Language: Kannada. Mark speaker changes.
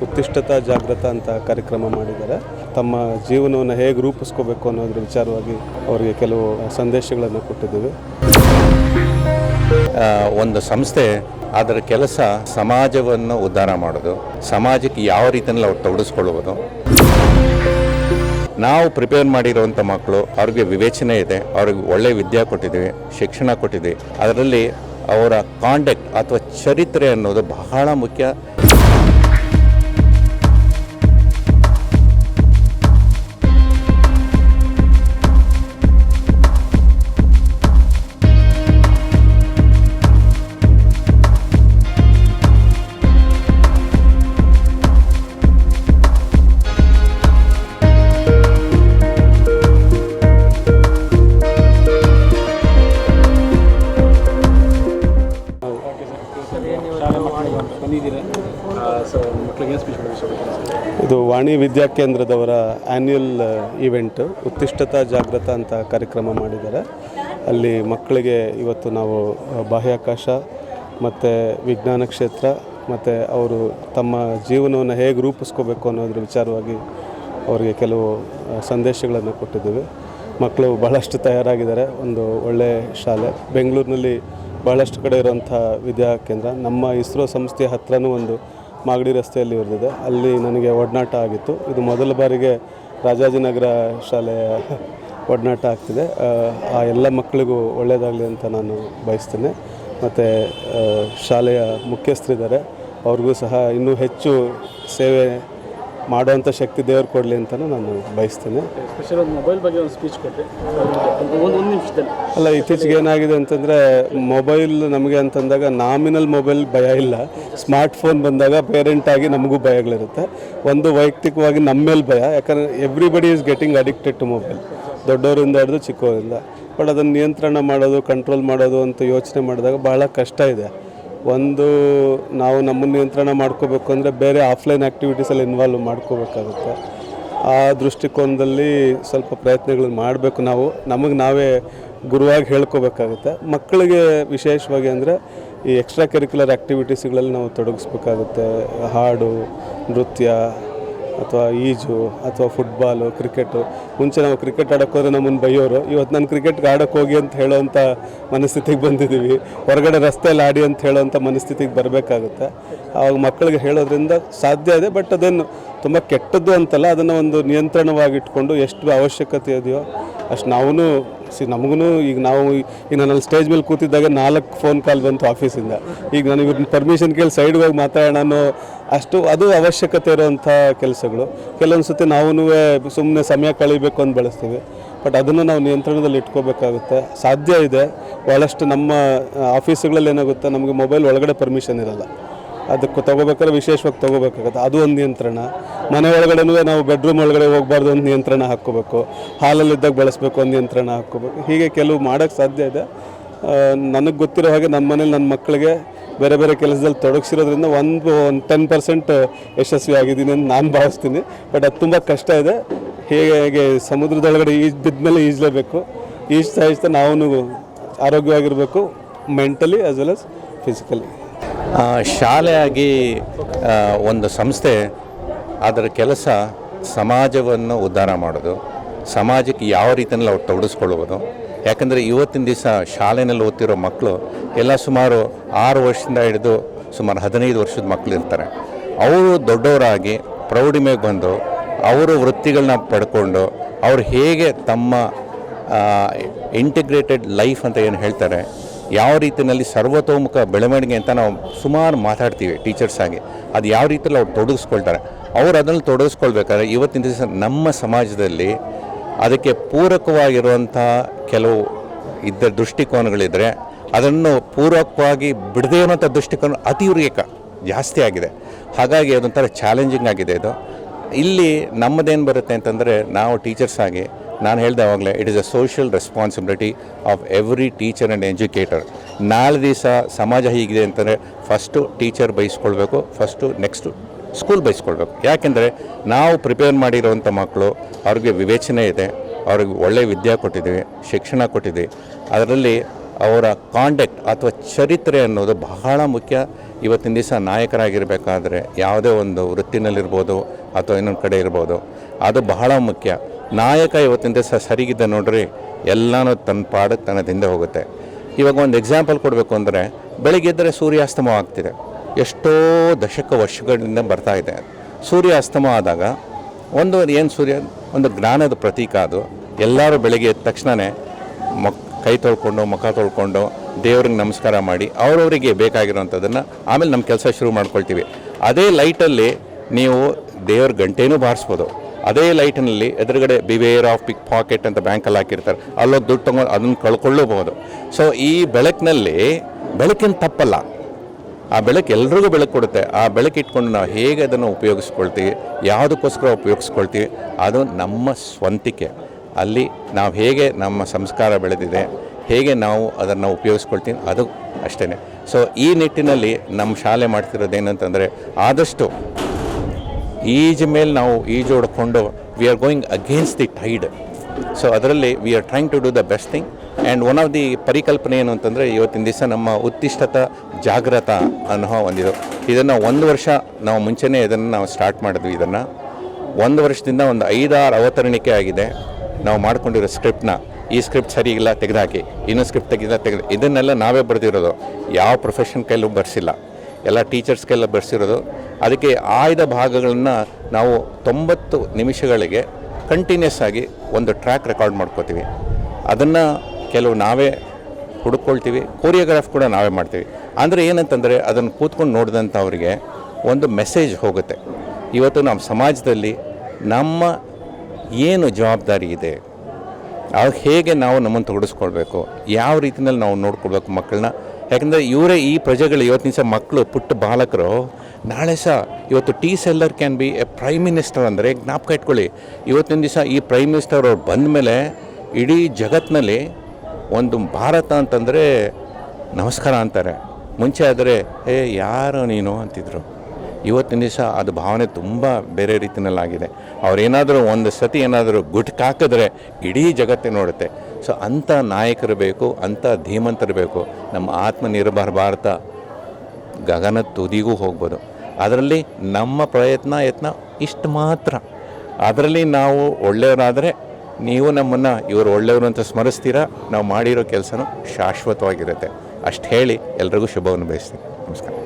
Speaker 1: ಉತ್ತಿಷ್ಟತಾ ಜಾಗೃತ ಅಂತ ಕಾರ್ಯಕ್ರಮ ಮಾಡಿದ್ದಾರೆ. ತಮ್ಮ ಜೀವನವನ್ನು ಹೇಗೆ ರೂಪಿಸ್ಕೋಬೇಕು ಅನ್ನೋದ್ರ ವಿಚಾರವಾಗಿ ಅವರಿಗೆ ಕೆಲವು ಸಂದೇಶಗಳನ್ನು ಕೊಟ್ಟಿದ್ದೀವಿ.
Speaker 2: ಒಂದು ಸಂಸ್ಥೆ ಅದರ ಕೆಲಸ ಸಮಾಜವನ್ನು ಉದ್ಧಾರ ಮಾಡೋದು, ಸಮಾಜಕ್ಕೆ ಯಾವ ರೀತಿಯಲ್ಲಿ ಅವ್ರು ತೊಡಗಿಸ್ಕೊಳ್ಳುವುದು. ನಾವು ಪ್ರಿಪೇರ್ ಮಾಡಿರುವಂಥ ಮಕ್ಕಳು, ಅವ್ರಿಗೆ ವಿವೇಚನೆ ಇದೆ, ಅವ್ರಿಗೆ ಒಳ್ಳೆ ವಿದ್ಯೆ ಕೊಟ್ಟಿದ್ದೀವಿ, ಶಿಕ್ಷಣ ಕೊಟ್ಟಿದ್ದೀವಿ. ಅದರಲ್ಲಿ ಅವರ ಕಾಂಡಕ್ಟ್ ಅಥವಾ ಚರಿತ್ರೆ ಅನ್ನೋದು ಬಹಳ ಮುಖ್ಯ.
Speaker 3: ಮಕ್ಕಳಿಗೆ ಸ್ಪೀಚ್
Speaker 1: ಇದು ವಾಣಿ ವಿದ್ಯಾ ಕೇಂದ್ರದವರ ಆ್ಯನ್ಯುಯಲ್ ಈವೆಂಟ್ ಉತ್ತಿಷ್ಟತಾ ಜಾಗೃತ ಅಂತ ಕಾರ್ಯಕ್ರಮ ಮಾಡಿದ್ದಾರೆ. ಅಲ್ಲಿ ಮಕ್ಕಳಿಗೆ ಇವತ್ತು ನಾವು ಬಾಹ್ಯಾಕಾಶ ಮತ್ತು ವಿಜ್ಞಾನ ಕ್ಷೇತ್ರ ಮತ್ತು ಅವರು ತಮ್ಮ ಜೀವನವನ್ನು ಹೇಗೆ ರೂಪಿಸ್ಕೋಬೇಕು ಅನ್ನೋದ್ರ ವಿಚಾರವಾಗಿ ಅವರಿಗೆ ಕೆಲವು ಸಂದೇಶಗಳನ್ನು ಕೊಟ್ಟಿದ್ದೀವಿ. ಮಕ್ಕಳು ಬಹಳಷ್ಟು ತಯಾರಾಗಿದ್ದಾರೆ. ಒಂದು ಒಳ್ಳೆಯ ಶಾಲೆ. ಬೆಂಗಳೂರಿನಲ್ಲಿ ಭಾಳಷ್ಟು ಕಡೆ ಇರುವಂಥ ವಿದ್ಯಾ ಕೇಂದ್ರ, ನಮ್ಮ ಇಸ್ರೋ ಸಂಸ್ಥೆಯ ಹತ್ರನೂ ಒಂದು ಮಾಗಡಿ ರಸ್ತೆಯಲ್ಲಿ ಇರಿದಿದೆ ಅಲ್ಲಿ ನನಗೆ ಒಡನಾಟ ಆಗಿತ್ತು. ಇದು ಮೊದಲ ಬಾರಿಗೆ ರಾಜಾಜಿನಗರ ಶಾಲೆಯ ಒಡನಾಟ ಆಗ್ತಿದೆ. ಆ ಎಲ್ಲ ಮಕ್ಕಳಿಗೂ ಒಳ್ಳೆಯದಾಗಲಿ ಅಂತ ನಾನು ಬಯಸ್ತೇನೆ. ಮತ್ತು ಶಾಲೆಯ ಮುಖ್ಯಸ್ಥರಿದ್ದಾರೆ. ಅವ್ರಿಗೂ ಸಹ ಇನ್ನೂ ಹೆಚ್ಚು ಸೇವೆ ಮಾಡುವಂಥ ಶಕ್ತಿ ದೇವರು ಕೊಡಲಿ ಅಂತಲೂ ನಾನು ಬಯಸ್ತೇನೆ.
Speaker 3: ಸ್ಪೆಷಲ್ ಮೊಬೈಲ್ ಬಗ್ಗೆ ಒಂದು ಸ್ಪೀಚ್ ಕೊಟ್ಟೆ. ಒಂದು ಒಂದು ನಿಮಿಷದಲ್ಲಿ.
Speaker 1: ಅಲ್ಲ ಇತ್ತೀಚೆಗೆ ಏನಾಗಿದೆ ಅಂತಂದರೆ ಮೊಬೈಲ್ ನಮಗೆ ಅಂತಂದಾಗ ನಾಮಿನಲ್ ಮೊಬೈಲ್ ಭಯ ಇಲ್ಲ. ಸ್ಮಾರ್ಟ್ ಫೋನ್ ಬಂದಾಗ ಪೇರೆಂಟ್ ಆಗಿ ನಮಗೂ ಭಯಗಳಿರುತ್ತೆ. ಒಂದು ವೈಯಕ್ತಿಕವಾಗಿ ನಮ್ಮ ಮೇಲೆ ಭಯ. ಯಾಕಂದರೆ everybody is getting addicted to mobile ದೊಡ್ಡವರಿಂದ ಹಿಡಿದು ಚಿಕ್ಕವರಿಂದ. ಬಟ್ ಅದನ್ನು ನಿಯಂತ್ರಣ ಮಾಡೋದು ಕಂಟ್ರೋಲ್ ಮಾಡೋದು ಅಂತ ಯೋಚನೆ ಮಾಡಿದಾಗ ಭಾಳ ಕಷ್ಟ ಇದೆ. ಒಂದು ನಾವು ನಮ್ಮ ನಿಯಂತ್ರಣ ಮಾಡ್ಕೋಬೇಕು ಅಂದರೆ ಬೇರೆ ಆಫ್ಲೈನ್ ಆ್ಯಕ್ಟಿವಿಟೀಸಲ್ಲಿ ಇನ್ವಾಲ್ವ್ ಮಾಡ್ಕೋಬೇಕಾಗುತ್ತೆ. ಆ ದೃಷ್ಟಿಕೋನದಲ್ಲಿ ಸ್ವಲ್ಪ ಪ್ರಯತ್ನಗಳನ್ನು ಮಾಡಬೇಕು ನಾವು. ನಮಗೆ ನಾವೇ ಗುರುವಾಗಿ ಹೇಳ್ಕೋಬೇಕಾಗುತ್ತೆ. ಮಕ್ಕಳಿಗೆ ವಿಶೇಷವಾಗಿ ಅಂದರೆ ಈ ಎಕ್ಸ್ಟ್ರಾ ಕರಿಕ್ಯುಲರ್ ಆ್ಯಕ್ಟಿವಿಟೀಸ್ಗಳಲ್ಲಿ ನಾವು ತೊಡಗಿಸ್ಬೇಕಾಗುತ್ತೆ. ಹಾಡು, ನೃತ್ಯ ಅಥವಾ ಈಜು ಅಥವಾ ಫುಟ್ಬಾಲು ಕ್ರಿಕೆಟು ಮುಂಚೆ ನಾವು ಕ್ರಿಕೆಟ್ ಆಡೋಕೆ ಹೋದ್ರೆ ನಮ್ಮನ್ನು ಬೈಯೋರು, ಇವತ್ತು ನಾನು ಕ್ರಿಕೆಟ್ಗೆ ಆಡೋಕೆ ಹೋಗಿ ಅಂತ ಹೇಳೋವಂಥ ಮನಸ್ಥಿತಿಗೆ ಬಂದಿದ್ದೀವಿ. ಹೊರಗಡೆ ರಸ್ತೆಯಲ್ಲಿ ಆಡಿ ಅಂತ ಹೇಳೋವಂಥ ಮನಸ್ಥಿತಿಗೆ ಬರಬೇಕಾಗುತ್ತೆ. ಆವಾಗ ಮಕ್ಕಳಿಗೆ ಹೇಳೋದ್ರಿಂದ ಸಾಧ್ಯ ಇದೆ, ಬಟ್ ಅದನ್ನು ತುಂಬ ಕೆಟ್ಟದ್ದು ಅಂತಲ್ಲ, ಅದನ್ನು ಒಂದು ನಿಯಂತ್ರಣವಾಗಿಟ್ಕೊಂಡು ಎಷ್ಟು ಅವಶ್ಯಕತೆ ಇದೆಯೋ ಅಷ್ಟು ನಾವೂ ಸಿ ನಮಗೂ ಈಗ ನಾವು ಈಗ ನಾನು ಸ್ಟೇಜ್ ಮೇಲೆ ಕೂತಿದ್ದಾಗ ನಾಲ್ಕು ಫೋನ್ ಕಾಲ್ ಬಂತು ಆಫೀಸಿಂದ. ಈಗ ನಾನು ಇವ್ರನ್ನ ಪರ್ಮಿಷನ್ ಕೇಳಿ ಸೈಡ್ಗೆ ಹೋಗಿ ಮಾತಾಡೋಣ ಅಷ್ಟು ಅದು ಅವಶ್ಯಕತೆ ಇರೋವಂಥ ಕೆಲಸಗಳು. ಕೆಲವೊಂದು ಸತಿ ನಾವು ಸುಮ್ಮನೆ ಸಮಯ ಕಳಿಬೇಕು ಅಂತ ಬಳಸ್ತೀವಿ. ಬಟ್ ಅದನ್ನು ನಾವು ನಿಯಂತ್ರಣದಲ್ಲಿ ಇಟ್ಕೋಬೇಕಾಗುತ್ತೆ. ಸಾಧ್ಯ ಇದೆ. ಭಾಳಷ್ಟು ನಮ್ಮ ಆಫೀಸುಗಳಲ್ಲಿ ಏನಾಗುತ್ತೆ, ನಮಗೆ ಮೊಬೈಲ್ ಒಳಗಡೆ ಪರ್ಮಿಷನ್ ಇರಲ್ಲ. ಅದಕ್ಕೆ ತೊಗೋಬೇಕಾದ್ರೆ ವಿಶೇಷವಾಗಿ ತೊಗೋಬೇಕಾಗುತ್ತೆ. ಅದು ಒಂದು ನಿಯಂತ್ರಣ. ಮನೆ ಒಳಗಡೆನೂ ನಾವು ಬೆಡ್ರೂಮ್ ಒಳಗಡೆ ಹೋಗಬಾರ್ದು ಒಂದು ನಿಯಂತ್ರಣ ಹಾಕ್ಕೋಬೇಕು. ಹಾಲಲ್ಲಿದ್ದಾಗ ಬಳಸಬೇಕು ಒಂದು ನಿಯಂತ್ರಣ ಹಾಕ್ಕೋಬೇಕು. ಹೀಗೆ ಕೆಲವು ಮಾಡೋಕ್ಕೆ ಸಾಧ್ಯ ಇದೆ. ನನಗೆ ಗೊತ್ತಿರೋ ಹಾಗೆ ನಮ್ಮ ಮನೇಲಿ ನನ್ನ ಮಕ್ಕಳಿಗೆ ಬೇರೆ ಬೇರೆ ಕೆಲಸದಲ್ಲಿ ತೊಡಗಿಸಿರೋದ್ರಿಂದ ಒಂದು ಒಂದು ಟೆನ್ ಪರ್ಸೆಂಟ್ ಯಶಸ್ವಿ ಆಗಿದ್ದೀನಿ ಅಂತ ನಾನು ಭಾವಿಸ್ತೀನಿ. ಬಟ್ ಅದು ತುಂಬ ಕಷ್ಟ ಇದೆ. ಹೇಗೆ ಹೇಗೆ ಸಮುದ್ರದೊಳಗಡೆ ಈಜು ಬಿದ್ಮೇಲೆ ಈಜಲೇಬೇಕು. ಈಜ್ತಾ ಈಜ್ತಾ ನಾವು ಆರೋಗ್ಯವಾಗಿರಬೇಕು mentally as well as physically
Speaker 2: ಶಾಲೆಯಾಗಿ ಒಂದು ಸಂಸ್ಥೆ ಅದರ ಕೆಲಸ ಸಮಾಜವನ್ನು ಉದ್ಧಾರ ಮಾಡೋದು, ಸಮಾಜಕ್ಕೆ ಯಾವ ರೀತಿಯಲ್ಲಿ ಅವ್ರು ತೊಡಗಿಸ್ಕೊಳ್ಳುವುದು. ಯಾಕಂದರೆ ಇವತ್ತಿನ ದಿವಸ ಶಾಲೆಯಲ್ಲಿ ಓದ್ತಿರೋ ಮಕ್ಕಳು ಎಲ್ಲ ಸುಮಾರು ಆರು ವರ್ಷದಿಂದ ಹಿಡಿದು ಸುಮಾರು ಹದಿನೈದು ವರ್ಷದ ಮಕ್ಕಳು ಇರ್ತಾರೆ. ಅವರು ದೊಡ್ಡವರಾಗಿ ಪ್ರೌಢಿಮೆಗೆ ಬಂದು, ಅವರು ವೃತ್ತಿಗಳನ್ನ ಪಡ್ಕೊಂಡು, ಅವ್ರು ಹೇಗೆ ತಮ್ಮ ಇಂಟಿಗ್ರೇಟೆಡ್ ಲೈಫ್ ಅಂತ ಏನು ಹೇಳ್ತಾರೆ ಯಾವ ರೀತಿಯಲ್ಲಿ ಸರ್ವತೋಮುಖ ಬೆಳವಣಿಗೆ ಅಂತ ನಾವು ಸುಮಾರು ಮಾತಾಡ್ತೀವಿ ಟೀಚರ್ಸ್ ಆಗಿ ಅದು ಯಾವ ರೀತಿಯಲ್ಲಿ ಅವ್ರು ತೊಡಗಿಸ್ಕೊಳ್ತಾರೆ. ಅವ್ರು ಅದನ್ನು ತೊಡಗಿಸ್ಕೊಳ್ಬೇಕಾದ್ರೆ ಇವತ್ತಿನ ದಿವಸ ನಮ್ಮ ಸಮಾಜದಲ್ಲಿ ಅದಕ್ಕೆ ಪೂರಕವಾಗಿರುವಂಥ ಕೆಲವು ಇದ್ದ ದೃಷ್ಟಿಕೋನಗಳಿದ್ದರೆ ಅದನ್ನು ಪೂರಕವಾಗಿ ಬಿಡದೇ ಇರುವಂಥ ದೃಷ್ಟಿಕೋನ ಅತಿರೇಕ ಜಾಸ್ತಿ ಆಗಿದೆ. ಹಾಗಾಗಿ ಅದೊಂಥರ ಚಾಲೆಂಜಿಂಗ್ ಆಗಿದೆ ಇದು. ಇಲ್ಲಿ ನಮ್ಮದೇನು ಬರುತ್ತೆ ಅಂತಂದರೆ ನಾವು ಟೀಚರ್ಸ್ ಆಗಿ ನಾನು ಹೇಳ್ದೆ ಅವಾಗಲೇ it is a social responsibility of every teacher and educator ನಾಳೆ ದಿವಸ ಸಮಾಜ ಹೀಗಿದೆ ಅಂತಂದರೆ ಫಸ್ಟು ಟೀಚರ್ ಬಯಸ್ಕೊಳ್ಬೇಕು ಫಸ್ಟು ನೆಕ್ಸ್ಟು ಸ್ಕೂಲ್ ಬಯಸ್ಕೊಳ್ಬೇಕು ಯಾಕೆಂದರೆ ನಾವು ಪ್ರಿಪೇರ್ ಮಾಡಿರೋವಂಥ ಮಕ್ಕಳು ಅವ್ರಿಗೆ ವಿವೇಚನೆ ಇದೆ, ಅವ್ರಿಗೆ ಒಳ್ಳೆಯ ವಿದ್ಯೆ ಕೊಟ್ಟಿದ್ದೀವಿ, ಶಿಕ್ಷಣ ಕೊಟ್ಟಿದ್ದೀವಿ. ಅದರಲ್ಲಿ ಅವರ ಕಾಂಡಕ್ಟ್ ಅಥವಾ ಚರಿತ್ರೆ ಅನ್ನೋದು ಬಹಳ ಮುಖ್ಯ. ಇವತ್ತಿನ ದಿವಸ ನಾಯಕರಾಗಿರಬೇಕಾದ್ರೆ ಯಾವುದೇ ಒಂದು ವೃತ್ತಿನಲ್ಲಿರ್ಬೋದು ಅಥವಾ ಇನ್ನೊಂದು ಕಡೆ ಇರ್ಬೋದು, ಅದು ಬಹಳ ಮುಖ್ಯ. ನಾಯಕ ಇವತ್ತಿನ ದಿವಸ ಸರಿಗಿದ್ದ ನೋಡ್ರಿ, ಎಲ್ಲನೂ ತನ್ನ ಪಾಡಕ್ಕೆ ತನ್ನ ಹಿಂದೆ ಹೋಗುತ್ತೆ. ಇವಾಗ ಒಂದು ಎಕ್ಸಾಂಪಲ್ ಕೊಡಬೇಕು ಅಂದರೆ, ಬೆಳಗ್ಗೆ ಎದ್ದರೆ ಸೂರ್ಯಾಸ್ತಮ ಆಗ್ತಿದೆ. ಎಷ್ಟೋ ದಶಕ ವರ್ಷಗಳಿಂದ ಬರ್ತಾ ಇದೆ. ಸೂರ್ಯ ಅಸ್ತಮ ಆದಾಗ ಒಂದು ಏನು ಸೂರ್ಯ, ಒಂದು ಜ್ಞಾನದ ಪ್ರತೀಕ ಅದು. ಎಲ್ಲರೂ ಬೆಳಗ್ಗೆ ಎದ್ದ ತಕ್ಷಣವೇ ಮಕ್, ಕೈ ತೊಳ್ಕೊಂಡು, ಮುಖ ತೊಳ್ಕೊಂಡು, ದೇವ್ರಿಗೆ ನಮಸ್ಕಾರ ಮಾಡಿ, ಅವರವರಿಗೆ ಬೇಕಾಗಿರೋಂಥದ್ದನ್ನು ಆಮೇಲೆ ನಮ್ಮ ಕೆಲಸ ಶುರು ಮಾಡ್ಕೊಳ್ತೀವಿ. ಅದೇ ಲೈಟಲ್ಲಿ ನೀವು ದೇವ್ರ ಗಂಟೆನೂ ಬಾರಿಸ್ಬೋದು. ಅದೇ ಲೈಟಿನಲ್ಲಿ ಎದುರುಗಡೆ ಬಿವೇರ್ ಆಫ್ ಪಿಕ್ ಪಾಕೆಟ್ ಅಂತ ಬ್ಯಾಂಕಲ್ಲಿ ಹಾಕಿರ್ತಾರೆ. ಅಲ್ಲೋಗಿ ದುಡ್ಡು ತೊಗೊಂಡು ಅದನ್ನು ಕಳ್ಕೊಳ್ಳಬಹುದು. ಸೊ ಈ ಬೆಳಕಿನಲ್ಲಿ ಬೆಳಕಿನ ತಪ್ಪಲ್ಲ. ಆ ಬೆಳಕು ಎಲ್ರಿಗೂ ಬೆಳಕು ಕೊಡುತ್ತೆ. ಆ ಬೆಳಕು ಇಟ್ಕೊಂಡು ನಾವು ಹೇಗೆ ಅದನ್ನು ಉಪಯೋಗಿಸ್ಕೊಳ್ತೀವಿ, ಯಾವುದಕ್ಕೋಸ್ಕರ ಉಪಯೋಗಿಸ್ಕೊಳ್ತೀವಿ, ಅದು ನಮ್ಮ ಸ್ವಂತಿಕೆ. ಅಲ್ಲಿ ನಾವು ಹೇಗೆ ನಮ್ಮ ಸಂಸ್ಕಾರ ಬೆಳೆದಿದೆ, ಹೇಗೆ ನಾವು ಅದನ್ನು ಉಪಯೋಗಿಸ್ಕೊಳ್ತೀವಿ, ಅದು ಅಷ್ಟೇ ಸೊ ಈ ನಿಟ್ಟಿನಲ್ಲಿ ನಮ್ಮ ಶಾಲೆ ಮಾಡ್ತಿರೋದು ಏನಂತಂದರೆ ಆದಷ್ಟು ಈಜ್ ಮೇಲೆ ನಾವು ಈಜು ಹೊಡ್ಕೊಂಡು we are going against the tide so ಅದರಲ್ಲಿ we are trying to do the best thing and one of the ಪರಿಕಲ್ಪನೆ ಏನು ಅಂತಂದರೆ ಇವತ್ತಿನ ದಿವಸ ನಮ್ಮ ಉತ್ತಿಷ್ಟತ ಜಾಗ್ರತ ಅನ್ನೋ ಒಂದಿದು ಇದನ್ನು ಒಂದು ವರ್ಷ ನಾವು ಮುಂಚೆನೇ ಇದನ್ನು ನಾವು ಸ್ಟಾರ್ಟ್ ಮಾಡಿದ್ವಿ ಇದನ್ನು. ಒಂದು ವರ್ಷದಿಂದ ಒಂದು ಐದಾರು ಅವತರಣಿಕೆ ಆಗಿದೆ. ನಾವು ಮಾಡ್ಕೊಂಡಿರೋ ಸ್ಕ್ರಿಪ್ಟ್ನ ಈ ಸ್ಕ್ರಿಪ್ಟ್ ಸರಿ ಇಲ್ಲ ತೆಗೆದುಹಾಕಿ ಇನ್ನೂ ಸ್ಕ್ರಿಪ್ಟ್ ತೆಗೆದ ತೆಗೆದು ಇದನ್ನೆಲ್ಲ ನಾವೇ ಬರೆದಿರೋದು. ಯಾವ ಪ್ರೊಫೆಷನ್ ಕೈಲೂ ಬರ್ಸಿಲ್ಲ. ಎಲ್ಲ ಟೀಚರ್ಸ್ ಕೈಲೂ ಬರ್ಸಿರೋದು. ಅದಕ್ಕೆ ಆಯ್ದ ಭಾಗಗಳನ್ನು ನಾವು ತೊಂಬತ್ತು ನಿಮಿಷಗಳಿಗೆ ಕಂಟಿನ್ಯೂಸ್ ಆಗಿ ಒಂದು ಟ್ರ್ಯಾಕ್ ರೆಕಾರ್ಡ್ ಮಾಡ್ಕೋತೀವಿ. ಅದನ್ನು ಕೆಲವು ನಾವೇ ಹುಡುಕೊಳ್ತೀವಿ ಕೋರಿಯೋಗ್ರಾಫ್ ಕೂಡ ನಾವೇ ಮಾಡ್ತೀವಿ. ಅಂದರೆ ಏನಂತಂದರೆ ಅದನ್ನು ಕೂತ್ಕೊಂಡು ನೋಡಿದಂಥವ್ರಿಗೆ ಒಂದು ಮೆಸೇಜ್ ಹೋಗುತ್ತೆ. ಇವತ್ತು ನಮ್ಮ ಸಮಾಜದಲ್ಲಿ ನಮ್ಮ ಏನು ಜವಾಬ್ದಾರಿ ಇದೆ ಅವಾಗ ಹೇಗೆ ನಾವು ನಮ್ಮನ್ನು ತೊಡಗಿಸ್ಕೊಳ್ಬೇಕು, ಯಾವ ರೀತಿಯಲ್ಲಿ ನಾವು ನೋಡ್ಕೊಳ್ಬೇಕು ಮಕ್ಕಳನ್ನ ಯಾಕಂದರೆ ಇವರೇ ಈ ಪ್ರಜೆಗಳು ಇವತ್ತಿನ ಸಹ ಮಕ್ಕಳು, ಪುಟ್ಟ ಬಾಲಕರು, ನಾಳೆ ಸಹ ಇವತ್ತು tea seller can be a prime minister ಅಂದರೆ ಜ್ಞಾಪಕ ಇಟ್ಕೊಳ್ಳಿ. ಇವತ್ತಿನ ದಿವಸ ಈ ಪ್ರೈಮ್ ಮಿನಿಸ್ಟರ್ ಅವ್ರು ಬಂದ ಮೇಲೆ ಇಡೀ ಜಗತ್ತಿನಲ್ಲಿ ಒಂದು ಭಾರತ ಅಂತಂದರೆ ನಮಸ್ಕಾರ ಅಂತಾರೆ. ಮುಂಚೆ ಆದರೆ, ಏ, ಯಾರು ನೀನು? ಅಂತಿದ್ರು. ಇವತ್ತಿನ ದಿವಸ ಅದು ಭಾವನೆ ತುಂಬ ಬೇರೆ ರೀತಿಯಲ್ಲಾಗಿದೆ. ಅವ್ರೇನಾದರೂ ಒಂದು ಸತಿ ಏನಾದರೂ ಗುಟ್ಕಾಕಿದ್ರೆ ಇಡೀ ಜಗತ್ತೇ ನೋಡುತ್ತೆ. ಸೊ ಅಂಥ ನಾಯಕರು ಬೇಕು, ಅಂಥ ಧೀಮಂತರು ಬೇಕು. ನಮ್ಮ ಆತ್ಮನಿರ್ಭರ ಭಾರತ ಗಗನ ತುದಿಗೂ ಹೋಗ್ಬೋದು. ಅದರಲ್ಲಿ ನಮ್ಮ ಪ್ರಯತ್ನ, ಯತ್ನ ಇಷ್ಟು ಮಾತ್ರ. ಅದರಲ್ಲಿ ನಾವು ಒಳ್ಳೆಯವರಾದರೆ ನೀವು ನಮ್ಮನ್ನು ಇವರು ಒಳ್ಳೆಯವರು ಅಂತ ಸ್ಮರಿಸ್ತೀರಾ, ನಾವು ಮಾಡಿರೋ ಕೆಲಸನೂ ಶಾಶ್ವತವಾಗಿರುತ್ತೆ. ಅಷ್ಟು ಹೇಳಿ ಎಲ್ರಿಗೂ ಶುಭವನ್ನು ಬಯಸ್ತೀನಿ. ನಮಸ್ಕಾರ.